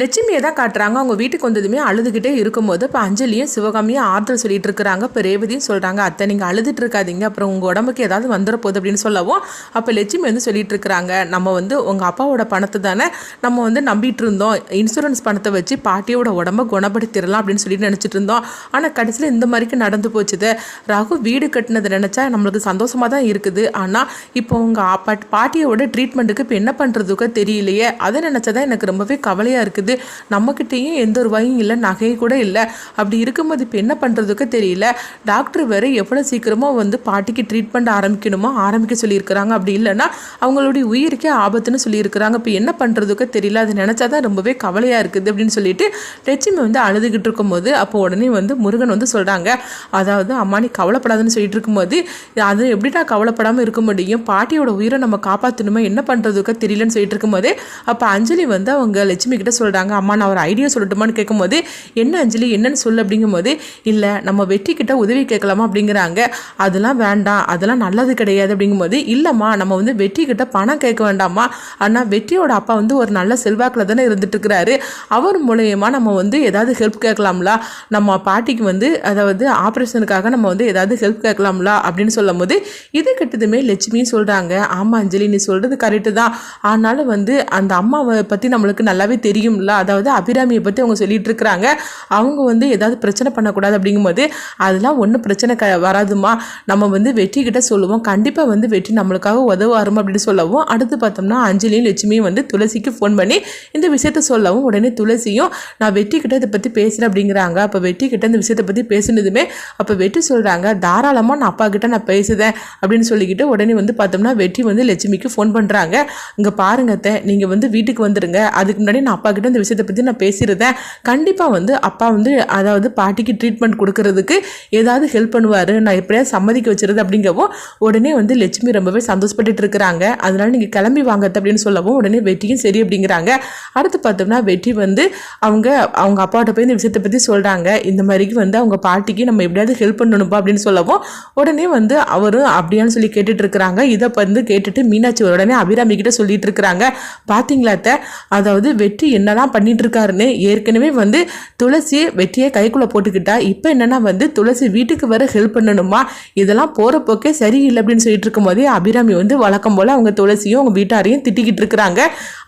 லட்சுமியை தான் காட்டுறாங்க. அவங்க வீட்டுக்கு வந்ததுமே அழுதுகிட்டே இருக்கும்போது இப்போ அஞ்சலியும் சிவகாமியும் ஆறுதல் சொல்லிட்டு இருக்கிறாங்க. இப்போ ரேவதியும் சொல்கிறாங்க அத்தை நீங்கள் அழுதுட்டு இருக்காதீங்க. அப்புறம் உங்கள் உடம்புக்கு ஏதாவது வந்துட போகுது அப்படின்னு சொல்லவும் அப்போ லட்சுமி வந்து சொல்லிட்டு இருக்கிறாங்க. நம்ம வந்து உங்கள் அப்பாவோட பணத்தை தானே நம்ம வந்து நம்பிட்டு இருந்தோம். இன்சூரன்ஸ் பணத்தை வச்சு பாட்டியோட உடம்ப குணப்படுத்திடலாம் அப்படின்னு சொல்லி நினச்சிட்டு இருந்தோம். ஆனால் கடைசியில் இந்த மாதிரிக்கு நடந்து போச்சுது. ராகு வீடு கட்டினதை நினச்சா நம்மளுக்கு சந்தோஷமாக தான் இருக்குது. ஆனால் இப்போ உங்கள் பாட்டியோட ட்ரீட்மெண்ட்டுக்கு இப்போ என்ன பண்ணுறதுக்கோ தெரியலையே. அதை நினச்சா தான் எனக்கு ரொம்பவே கவலையாக இருக்குது. நம்மக்கிட்டேயும் எந்த ஒரு ரூபாயும் இல்லை நகை கூட இல்லை. அப்படி இருக்கும்போது இப்போ என்ன பண்ணுறதுக்கு தெரியல. டாக்டர் வேறு எவ்வளோ சீக்கிரமாக வந்து பாட்டிக்கு ட்ரீட்மெண்ட் ஆரம்பிக்கணுமோ ஆரம்பிக்க சொல்லியிருக்கிறாங்க. அப்படி இல்லைன்னா அவங்களுடைய உயிருக்கே ஆபத்துன்னு சொல்லியிருக்கிறாங்க. இப்போ என்ன பண்ணுறதுக்கு தெரியல. அது நினச்சா தான் ரொம்பவே கவலையாக இருக்குது அப்படின்னு சொல்லிட்டு லட்சுமி வந்து அழுதுகிட்டு இருக்கும்போது அப்போ உடனே வந்து முருகன் வந்து சொல்கிறாங்க அதாவது அம்மா நீ கவலைப்படாதுன்னு சொல்லிட்டு இருக்கும்போது அது எப்படிடா கவலைப்படாமல் இருக்க முடியும்? பாட்டியோட உயிரை நம்ம காப்பாற்றணுமே என்ன பண்ணுறதுக்கு தெரியலன்னு சொல்லிட்டு இருக்கும்போது அப்போ அஞ்சலி வந்து அவங்க லட்சுமி கிட்ட சொல்கிறாங்க அம்மா நான் ஒரு ஐடியா சொல்லட்டுமான்னு கேட்கும்போது என்ன அஞ்சலி என்னன்னு சொல்லு அப்படிங்கும்போது இல்லை நம்ம வெற்றிக்கிட்ட உதவி கேட்கலாமா? அப்படிங்கிறாங்க. அதெல்லாம் வேண்டாம் அதெல்லாம் நல்லது கிடையாது அப்படிங்கும்போது இல்லைம்மா நம்ம வந்து வெற்றிக்கிட்ட பணம் கேட்க வேண்டாமா ஆனால் வெற்றியோட அப்பா வந்து ஒரு நல்ல செல்வாக்கில் தானே இருந்துட்டு இருக்கிறாரு அவர் மூலயமா நம்ம வந்து ஏதாவது ஹெல்ப் கேட்கலாம்ல? நம்ம பாட்டிக்கு வந்து அதாவது ஆப்ரேஷனுக்காக நம்ம வந்து ஏதாவது ஹெல்ப் கேட்கலாம்ல? அப்படின்னு சொல்லும் போது இது கிட்டதுமே லட்சுமியும் சொல்கிறாங்க ஆமாம் அஞ்சலி நீ சொல்கிறது கரெக்டு தான். ஆனாலும் வந்து அந்த அம்மாவை பற்றி நம்மளுக்கு நல்லாவே தெரியும். தெரியும்ல அதாவது அபிராமியை பற்றி அவங்க சொல்லிட்டு இருக்கிறாங்க அவங்க வந்து ஏதாவது பிரச்சனை பண்ணக்கூடாது அப்படிங்கும்போது அதெல்லாம் ஒன்றும் பிரச்சனை க வராதுமா நம்ம வந்து வெற்றிக்கிட்ட சொல்லுவோம். கண்டிப்பாக வந்து வெற்றி நம்மளுக்காக உதவாரும் அப்படின்னு சொல்லவும் அடுத்து பார்த்தோம்னா அஞ்சலியும் லட்சுமியும் வந்து துளசிக்கு ஃபோன் பண்ணி இந்த விஷயத்த சொல்லவும் உடனே துளசியும் நான் வெற்றிக்கிட்ட இதை பற்றி பேசுகிறேன் அப்படிங்கிறாங்க. அப்போ வெற்றிக்கிட்ட இந்த விஷயத்தை பற்றி பேசுனதுமே அப்போ வெற்றி சொல்கிறாங்க தாராளமாக நான் அப்பா கிட்ட நான் பேசுதேன் அப்படின்னு சொல்லிக்கிட்டு உடனே வந்து பார்த்தோம்னா வெற்றி வந்து லட்சுமிக்கு ஃபோன் பண்ணுறாங்க இங்கே பாருங்க நீங்கள் வந்து வீட்டுக்கு வந்துடுங்க அதுக்கு முன்னாடி நான் அப்பா கிட்ட இந்த விஷயத்தை பற்றி நான் பேசியிருந்தேன். கண்டிப்பாக வந்து அப்பா வந்து அதாவது பாட்டிக்கு ட்ரீட்மெண்ட் கொடுக்கறதுக்கு ஏதாவது ஹெல்ப் பண்ணுவார் நான் எப்படியாவது சம்மதிக்க வச்சிருது அப்படிங்கவும் உடனே வந்து லட்சுமி ரொம்பவே சந்தோஷப்பட்டுட்டு இருக்கிறாங்க. அதனால நீங்கள் கிளம்பி வாங்க அப்படின்னு சொல்லவும் உடனே வெற்றியும் சரி அப்படிங்கிறாங்க. அடுத்து பார்த்தோம்னா வெற்றி வந்து அவங்க அவங்க அப்பாட்ட போய் இந்த விஷயத்தை பற்றி சொல்கிறாங்க இந்த மாதிரிக்கு வந்து அவங்க பாட்டிக்கு நம்ம எப்படியாவது ஹெல்ப் பண்ணணும்ப்பா அப்படின்னு சொல்லவும் உடனே வந்து அவரும் அப்படியான்னு சொல்லி கேட்டுட்டு இருக்கிறாங்க. இதை வந்து கேட்டுட்டு மீனாட்சி உடனே அபிராமி கிட்ட சொல்லிட்டு இருக்கிறாங்க. பார்த்தீங்களாத்த அதாவது வெற்றி என்னால் பண்ணிட்டு இருக்காருன்னு ஏற்கனவே வந்து துளசி வெற்றியை கைக்குள்ளே போட்டுக்கிட்டா இப்போ என்னென்னா வந்து துளசி வீட்டுக்கு வர ஹெல்ப் பண்ணணுமா? இதெல்லாம் போகிற போக்கே சரியில்லை அப்படின்னு சொல்லிட்டு இருக்கும்போதே அபிராமி வந்து வழக்கம் போல் அவங்க துளசியும் அவங்க வீட்டாரையும் திட்டிக்கிட்டு இருக்கிறாங்க.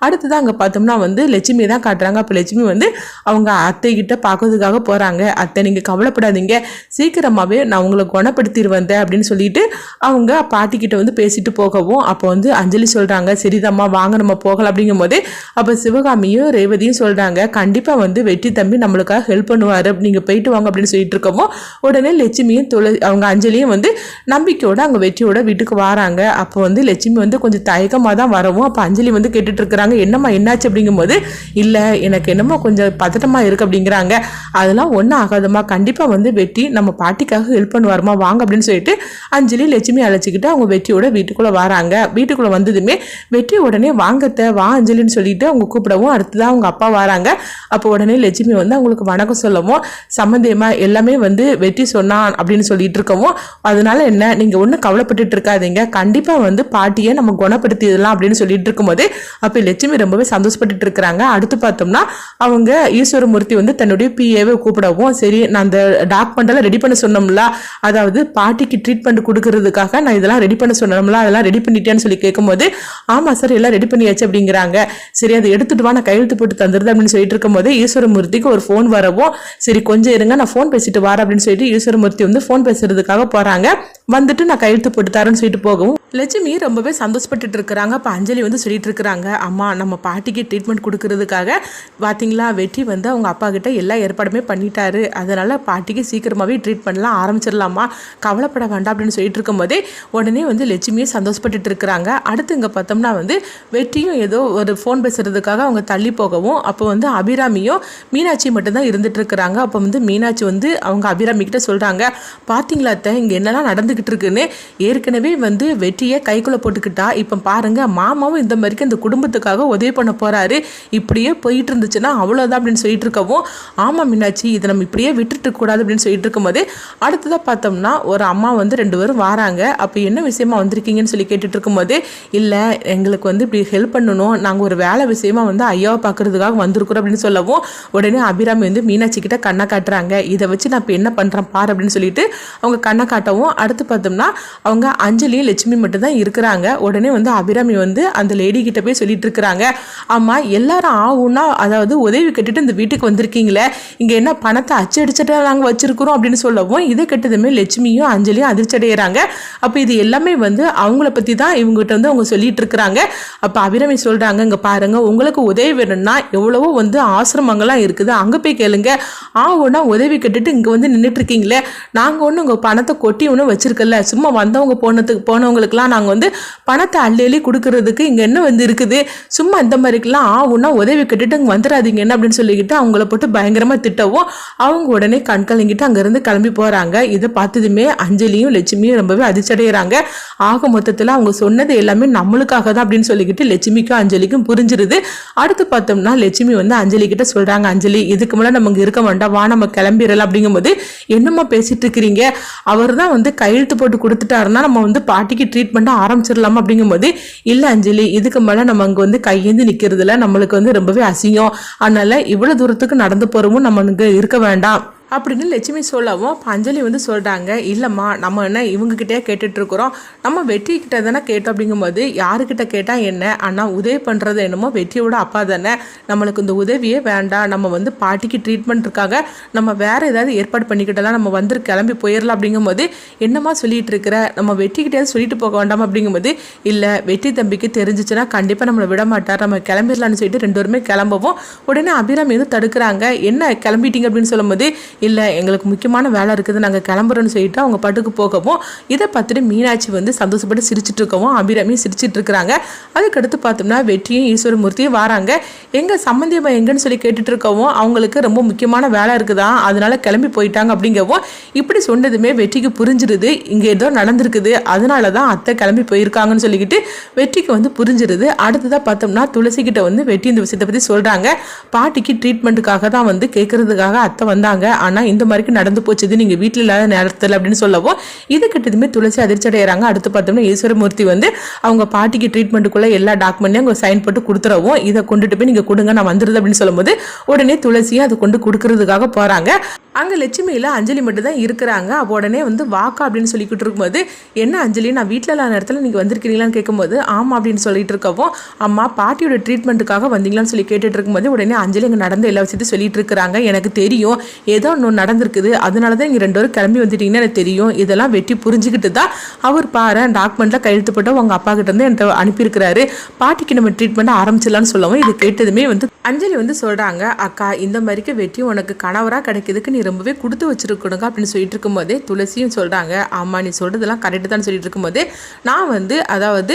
அடுத்ததான் அங்கே பார்த்தோம்னா வந்து லட்சுமி தான் காட்டுறாங்க. அப்போ லட்சுமி வந்து அவங்க அத்தை கிட்ட பார்க்கறதுக்காக போகிறாங்க அத்தை நீங்கள் கவலைப்படாதீங்க. சீக்கிரமாகவே நான் உங்களை குணப்படுத்திட்டு வந்தேன் அப்படின்னு சொல்லிட்டு அவங்க பாட்டிக்கிட்ட வந்து பேசிட்டு போகவும் அப்போ வந்து அஞ்சலி சொல்கிறாங்க சரிதாம்மா வாங்க நம்ம போகலாம் அப்படிங்கும்போது அப்போ சிவகாமியும் ரேவதியும் சொல்கிறாங்க கண்டிப்பாக வந்து வெற்றி தம்பி நம்மளுக்காக ஹெல்ப் பண்ணுவார் நீங்கள் போயிட்டு வாங்க அப்படின்னு சொல்லிட்டு இருக்கோமோ உடனே லட்சுமியும் துள அவங்க அஞ்சலியும் வந்து நம்பிக்கையோடு அங்கே வெற்றியோட வீட்டுக்கு வராங்க. அப்போ வந்து லட்சுமி வந்து கொஞ்சம் தயக்கமாக தான் வரவும் அப்போ அஞ்சலி வந்து கேட்டுட்ருக்குறாங்க என்னம்மா என்னாச்சு அப்படிங்கும்போது இல்லை எனக்கு என்னமோ கொஞ்சம் பதட்டமாக இருக்குது அப்படிங்கிறாங்க. அதெல்லாம் ஒன்றும் ஆகாதம்மா கண்டிப்பாக வந்து வெற்றி நம்ம பாட்டிக்காக ஹெல்ப் பண்ணுவாருமா வாங்க அப்படின்னு சொல்லிட்டு அஞ்சலி லட்சுமி அழைச்சிக்கிட்டு அவங்க வெற்றியோட வீட்டுக்குள்ளே வராங்க. வீட்டுக்குள்ளே வந்ததுமே வெற்றி உடனே வாங்கத்த வா அஞ்சலின்னு சொல்லிட்டு அவங்க கூப்பிடவும் அடுத்ததான் அவங்க அப்பா வராங்க. அப்போ உடனே லட்சுமி வந்து அவங்களுக்கு வணக்கம் சொல்லவும் சம்மந்தியமாக எல்லாமே வந்து வெற்றி சொன்னான் அப்படின்னு சொல்லிட்டு இருக்கவும். அதனால என்ன நீங்கள் ஒன்றும் கவலைப்பட்டுட்டு இருக்காதீங்க. கண்டிப்பாக வந்து பாட்டியை நம்ம குணப்படுத்திடலாம் அப்படின்னு சொல்லிட்டு இருக்கும்போது அப்போ லட்சுமி ரொம்பவே சந்தோஷப்பட்டுட்டு இருக்கிறாங்க. அடுத்து பார்த்தோம்னா அவங்க ஈஸ்வரமூர்த்தி வந்து தன்னுடைய பிஏவை கூப்பிடவும் சரி நான் அந்த டாக்குமெண்டெல்லாம் ரெடி பண்ண சொன்னோம்ல அதாவது பாட்டிக்கு ட்ரீட்மெண்ட் கொடுக்கறதுக்காக நான் இதெல்லாம் ரெடி பண்ண சொன்னோம்ல அதெல்லாம் ரெடி பண்ணிட்டேன்னு சொல்லி கேட்கும்போது ஆமாம் சார் எல்லாம் ரெடி பண்ணியாச்சு அப்படிங்கிறாங்க. சரி அதை எடுத்துட்டு வா நான் கையெழுத்து போட்டு தந்துருது அப்படின்னு சொல்லிட்டு இருக்கும்போது ஈஸ்வரமூர்த்திக்கு ஒரு ஃபோன் வரவும் சரி கொஞ்சம் இருங்க நான் ஃபோன் பேசிட்டு வரேன் அப்படின்னு சொல்லிட்டு ஈஸ்வரமூர்த்தி வந்து ஃபோன் பேசுறதுக்காக போகிறாங்க வந்துட்டு நான் கையெழுத்து போட்டு தரேன்னு சொல்லிட்டு போகவும் லட்சுமி ரொம்பவே சந்தோஷப்பட்டுட்டு இருக்கிறாங்க அப்போ அஞ்சலி வந்து சொல்லிட்டு இருக்கிறாங்க அம்மா நம்ம பாட்டிக்கு ட்ரீட்மெண்ட் கொடுக்கறதுக்காக பார்த்தீங்களா வெற்றி வந்து அவங்க அப்பா கிட்ட எல்லா ஏற்பாடுமே பண்ணிட்டாரு. அதனால பாட்டிக்கு சீக்கிரமாகவே ட்ரீட்மெண்ட்லாம் ஆரம்பிச்சிடலாமா? கவலைப்பட வேண்டாம் அப்படின்னு சொல்லிட்டு இருக்கும்போதே உடனே வந்து லட்சுமியும் சந்தோஷப்பட்டுட்டு இருக்கிறாங்க அடுத்து இங்கே பார்த்தோம்னா வந்து வெற்றியும் ஏதோ ஒரு ஃபோன் பேசுறதுக்காக அவங்க தள்ளி போகவும் அப்போ வந்து அபிராமியும் மீனாட்சி மட்டும்தான் இருந்துட்டு இருக்கிறாங்க அப்போ வந்து மீனாட்சி வந்து அவங்க அபிராமி கிட்ட சொல்கிறாங்க பார்த்தீங்களா அத்தை இங்கே என்னெல்லாம் நடந்துக்கிட்டு இருக்குன்னு ஏற்கனவே வந்து வெற்றி வெற்றியை கைக்குள்ளே போட்டுக்கிட்டா இப்போ பாருங்க மாமாவும் இந்த மாதிரிக்கு இந்த குடும்பத்துக்காக உதவி பண்ண போறாரு. இப்படியே போயிட்டு இருந்துச்சுன்னா அவ்வளோதான் அப்படின்னு சொல்லிட்டு இருக்கவும் ஆமாம் மீனாட்சி இதை நம்ம இப்படியே விட்டுட்டு கூடாது அப்படின்னு சொல்லிட்டு இருக்கும்போது அடுத்ததாக பார்த்தோம்னா ஒரு அம்மா வந்து ரெண்டு பேரும் வராங்க. அப்போ என்ன விஷயமா வந்திருக்கீங்கன்னு சொல்லி கேட்டுட்டு இருக்கும்போது இல்லை எங்களுக்கு வந்து இப்படி ஹெல்ப் பண்ணணும். நாங்கள் ஒரு வேலை விஷயமா வந்து ஐயாவை பார்க்கறதுக்காக வந்திருக்கிறோம் அப்படின்னு சொல்லவும் உடனே அபிராமி வந்து மீனாட்சி கிட்ட கண்ணை காட்டுறாங்க. இதை வச்சு நான் இப்போ என்ன பண்ணுறேன் பார் அப்படின்னு சொல்லிட்டு அவங்க கண்ணை காட்டவும் அடுத்து பார்த்தோம்னா அவங்க அஞ்சலியும் லட்சுமி மட்டும் தான் இருக்கிறாங்க. உடனே வந்து அபிராமி வந்து அந்த லேடி கிட்ட போய் சொல்லிட்டு இருக்கிறாங்க. ஆமா எல்லாரும் ஆகும்னா அதாவது உதவி கட்டிட்டு இந்த வீட்டுக்கு வந்திருக்கீங்களே. இங்கே என்ன பணத்தை அச்சடிச்சுட்டு நாங்கள் வச்சிருக்கிறோம் அப்படின்னு சொல்லவும் இதை கெட்டதுமே லட்சுமியும் அஞ்சலியும் அதிர்ச்சி அடைகிறாங்க அப்போ இது எல்லாமே வந்து அவங்கள பற்றி தான் இவங்ககிட்ட வந்து அவங்க சொல்லிட்டு இருக்கிறாங்க. அப்போ அபிராமி சொல்கிறாங்க இங்கே பாருங்க உங்களுக்கு உதவி வேணும்னா எவ்வளவோ வந்து ஆசிரமங்கள்லாம் இருக்குது. அங்கே போய் கேளுங்க. ஆகும்னா உதவி கட்டுட்டு இங்கே வந்து நின்றுட்டு இருக்கீங்களே. நாங்கள் ஒன்றும் உங்கள் பணத்தை கொட்டி ஒன்றும் வச்சிருக்கல. சும்மா வந்தவங்க போனதுக்கு அவங்களுக்குலாம் நாங்கள் வந்து பணத்தை அள்ளி அள்ளி கொடுக்கறதுக்கு இங்கே என்ன வந்து இருக்குது? சும்மா இந்த மாதிரிக்கெல்லாம் ஆகும்னா உதவி கட்டுட்டு இங்கே வந்துடாதீங்க என்ன அப்படின்னு சொல்லிக்கிட்டு அவங்கள போட்டு பயங்கரமாக திட்டவும் அவங்க உடனே கண் கலங்கிட்டு அங்கேருந்து கிளம்பி போகிறாங்க இதை பார்த்ததுமே அஞ்சலியும் லட்சுமியும் ரொம்பவே அதிர்ச்சடைகிறாங்க ஆக மொத்தத்தில் அவங்க சொன்னது எல்லாமே நம்மளுக்காக தான் அப்படின்னு சொல்லிக்கிட்டு லட்சுமிக்கும் அஞ்சலிக்கும் புரிஞ்சிருது. அடுத்து பார்த்தோம்னா லட்சுமி வந்து அஞ்சலி கிட்ட சொல்கிறாங்க அஞ்சலி இதுக்கு மேலே நம்ம இங்கே இருக்க வேண்டாம். வா நம்ம கிளம்பிடலாம் அப்படிங்கும்போது என்னம்மா பேசிட்டு இருக்கிறீங்க? அவர் தான் வந்து கையெழுத்து போட்டு கொடுத்துட்டாருன்னா நம்ம வந்து பாட்டிக்கு ட்ரீட் ட்ரீட்மெண்ட் ஆரம்பிச்சிடலாமா அப்படிங்கும்போது இல்லை அஞ்சலி இதுக்கு மேலே நம்ம அங்கே வந்து கையேந்து நிற்கிறதுல நம்மளுக்கு வந்து ரொம்பவே அசிங்கம். அதனால இவ்வளோ தூரத்துக்கு நடந்து போகிறவும் நம்ம இங்கே இருக்க வேண்டாம். அப்படின்னு லட்சுமி சொல்லவும் அப்போ அஞ்சலி வந்து சொல்கிறாங்க இல்லைம்மா நம்ம என்ன இவங்ககிட்டயே கேட்டுட்ருக்குறோம் நம்ம வெற்றிக்கிட்ட தானே கேட்டோம். அப்படிங்கும்போது யாருக்கிட்ட கேட்டால் என்ன? ஆனால் உதவி பண்ணுறது என்னமோ வெற்றியோட அப்பா தானே. நம்மளுக்கு இந்த உதவியே வேண்டாம். நம்ம வந்து பாட்டிக்கு ட்ரீட்மெண்ட் இருக்காங்க. நம்ம வேறு ஏதாவது ஏற்பாடு பண்ணிக்கிட்டலாம். நம்ம வந்து கிளம்பி போயிடலாம் அப்படிங்கும்போது என்னம்மா சொல்லிகிட்டு இருக்கிற நம்ம வெற்றிக்கிட்டே சொல்லிட்டு போக வேண்டாம்? அப்படிங்கும்போது இல்லை வெற்றி தம்பிக்கு தெரிஞ்சிச்சுன்னா கண்டிப்பாக நம்மளை விட மாட்டார் நம்ம கிளம்பிடலான்னு சொல்லிட்டு ரெண்டு பேருமே கிளம்பவும் உடனே அபிராமி வந்து தடுக்கிறாங்க. என்ன கிளம்பிட்டீங்க? அப்படின்னு சொல்லும்போது இல்லை எங்களுக்கு முக்கியமான வேலை இருக்குது நாங்கள் கிளம்புறோன்னு சொல்லிட்டு அவங்க பாட்டுக்கு போகவும் இதை பார்த்துட்டு மீனாட்சி வந்து சந்தோஷப்பட்டு சிரிச்சுட்டு இருக்கவும் அபிராமியும் சிரிச்சிட்டு இருக்கிறாங்க. அதுக்கடுத்து பார்த்தோம்னா வெற்றியும் ஈஸ்வரமூர்த்தியும் வராங்க. எங்கள் சம்மந்தியம்மா எங்கன்னு சொல்லி கேட்டுட்டு இருக்கவும் அவங்களுக்கு ரொம்ப முக்கியமான வேலை இருக்குதா? அதனால கிளம்பி போயிட்டாங்க அப்படிங்கவும் இப்படி சொன்னதுமே வெற்றிக்கு புரிஞ்சிருது. இங்கே ஏதோ நடந்திருக்குது. அதனால தான் அத்தை கிளம்பி போயிருக்காங்கன்னு சொல்லிக்கிட்டு வெற்றிக்கு வந்து புரிஞ்சிருது. அடுத்ததாக பார்த்தோம்னா துளசி கிட்ட வந்து வெற்றி இந்த விஷயத்தை பற்றி சொல்கிறாங்க பாட்டிக்கு ட்ரீட்மெண்ட்டுக்காக தான் வந்து கேட்குறதுக்காக அத்தை வந்தாங்க. ஆனால் இந்த மாதிரிக்கு நடந்து போச்சுது நீங்கள் வீட்டில் இல்லாத நேரத்தில் அப்படின்னு சொல்லவும் இது கிட்டதுமே துளசி அதிர்ச்சி அடைகிறாங்க அடுத்து பார்த்தோம்னா ஈஸ்வரமூர்த்தி வந்து அவங்க பாட்டிக்கு ட்ரீட்மெண்ட்டுக்குள்ள எல்லா டாக்குமெண்ட்டையும் அவங்க சைன் போட்டு கொடுத்துறவும் இதை கொண்டுட்டு போய் நீங்கள் கொடுங்க நான் வந்துடுது அப்படின்னு சொல்லும்போது உடனே துளசியும் அதை கொண்டு கொடுக்கறதுக்காக போகிறாங்க அங்கே லட்சுமியில் அஞ்சலி மட்டும் தான் இருக்கிறாங்க. அப்போ உடனே வந்து வாக்கா அப்படின்னு சொல்லிக்கிட்டு இருக்கும்போது என்ன அஞ்சலி நான் வீட்டில் இல்லாத நேரத்தில் நீங்கள் வந்திருக்கிறீங்களான்னு கேட்கும்போது ஆமாம் அப்படின்னு சொல்லிட்டு இருக்கவும் அம்மா பாட்டியோட ட்ரீட்மெண்ட்டுக்காக வந்தீங்களான்னு சொல்லி கேட்டுட்டு இருக்கும்போது உடனே அஞ்சலி இங்கே நடந்த எல்லா விஷயத்தையும் சொல்லிட்டு இருக்கிறாங்க. எனக்கு தெரியும். ஏதோ ஒன்று நடந்திருக்குது. அதனால தான் இங்கே ரெண்டு பேரும் கிளம்பி வந்துட்டீங்கன்னு எனக்கு தெரியும். இதெல்லாம் வெட்டி புரிஞ்சுக்கிட்டு தான் அவர் பாரு டாக்குமெண்ட்டில் கையெழுத்து போட்டு உங்கள் அப்பா கிட்ட இருந்து என்கிட்ட அனுப்பியிருக்கிறாரு. பாட்டிக்கு நம்ம ட்ரீட்மெண்ட் ஆரம்பிச்சிடலாம்னு சொல்லவும் இது கேட்டதுமே வந்து அஞ்சலி வந்து சொல்கிறாங்க அக்கா இந்த மாதிரிக்கு வெற்றி உனக்கு கணவராக கிடைக்கிறதுக்கு நீ ரொம்பவே கொடுத்து வச்சிருக்கணுங்க அப்படின்னு சொல்லிட்டு இருக்கும்போதே துளசியும் சொல்கிறாங்க ஆமாம் நீ சொல்கிறதெல்லாம் கரெக்டு தான் சொல்லிட்டு இருக்கும்போதே நான் வந்து அதாவது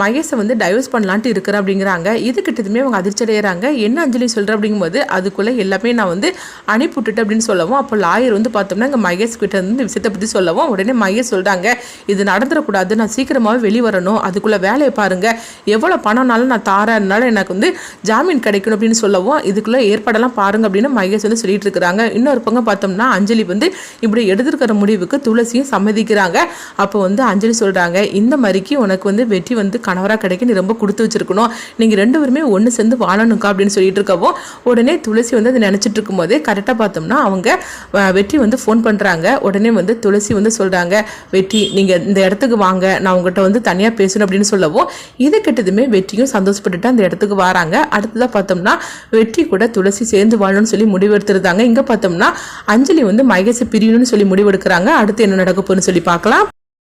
மகேஷை வந்து டைவர்ஸ் பண்ணலான்ட்டு இருக்கிறேன் அப்படிங்கிறாங்க. இது கிட்டதுமே அவங்க அதிர்ச்சி அடைகிறாங்க என்ன அஞ்சலி சொல்கிற அப்படிங்கும்போது அதுக்குள்ளே எல்லாமே நான் வந்து அனுப்பிவிட்டுட்டு அப்படின்னு சொல்லவும் அப்போ லாயர் வந்து பார்த்தோம்னா இங்கே மகேஷ் கிட்ட இருந்து இந்த விஷயத்தை பற்றி சொல்லவும் உடனே மகேஷ் சொல்கிறாங்க இது நடந்துடக்கூடாது நான் சீக்கிரமாகவே வெளியே வரணும் அதுக்குள்ளே வேலையை பாருங்கள் எவ்வளோ பணம்னாலும் நான் தாரனால எனக்கு வந்து ஜாமீன் கிடைக்கணும் அப்படின்னு சொல்லவும் இதுக்குள்ளே ஏற்பாடெல்லாம் பாருங்கள் அப்படின்னு மகேஷ் வந்து சொல்லிட்டு இருக்கிறாங்க. இன்னொரு பக்கம் பார்த்தோம்னா அஞ்சலி வந்து இப்படி எடுத்திருக்கிற முடிவுக்கு துளசியும் சம்மதிக்கிறாங்க. அப்போ வந்து அஞ்சலி சொல்கிறாங்க இந்த மாதிரிக்கு உனக்கு வந்து வெற்றி வந்து கணவராக கிடைக்க நீ ரொம்ப கொடுத்து வச்சிருக்கணும். நீங்கள் ரெண்டு பேருமே ஒன்று சேர்ந்து வாழணுக்கா அப்படின்னு சொல்லிட்டு இருக்கவும் உடனே துளசி வந்து அதை நினச்சிட்டு இருக்கும்போதே கரெக்டாக பார்த்தோம்னா அவங்க வெற்றி வந்து ஃபோன் பண்ணுறாங்க உடனே வந்து துளசி வந்து சொல்கிறாங்க வெற்றி நீங்கள் இந்த இடத்துக்கு வாங்க. நான் உங்கள்கிட்ட வந்து தனியாக பேசணும் அப்படின்னு சொல்லவும் இது கெட்டதுமே வெற்றியும் சந்தோஷப்பட்டுட்டு அந்த இடத்துக்கு வராங்க. அடுத்ததாக பார்த்தோம்னா வெற்றி கூட துளசி சேர்ந்து வாழணும்னு சொல்லி முடிவெடுத்துருந்தாங்க. இங்கே பார்த்தோம்னா அஞ்சலி வந்து மகேஷை பிரியணும்னு சொல்லி முடிவெடுக்கிறாங்க. அடுத்து என்ன நடக்க போகுதுன்னு சொல்லி பார்க்கலாம்.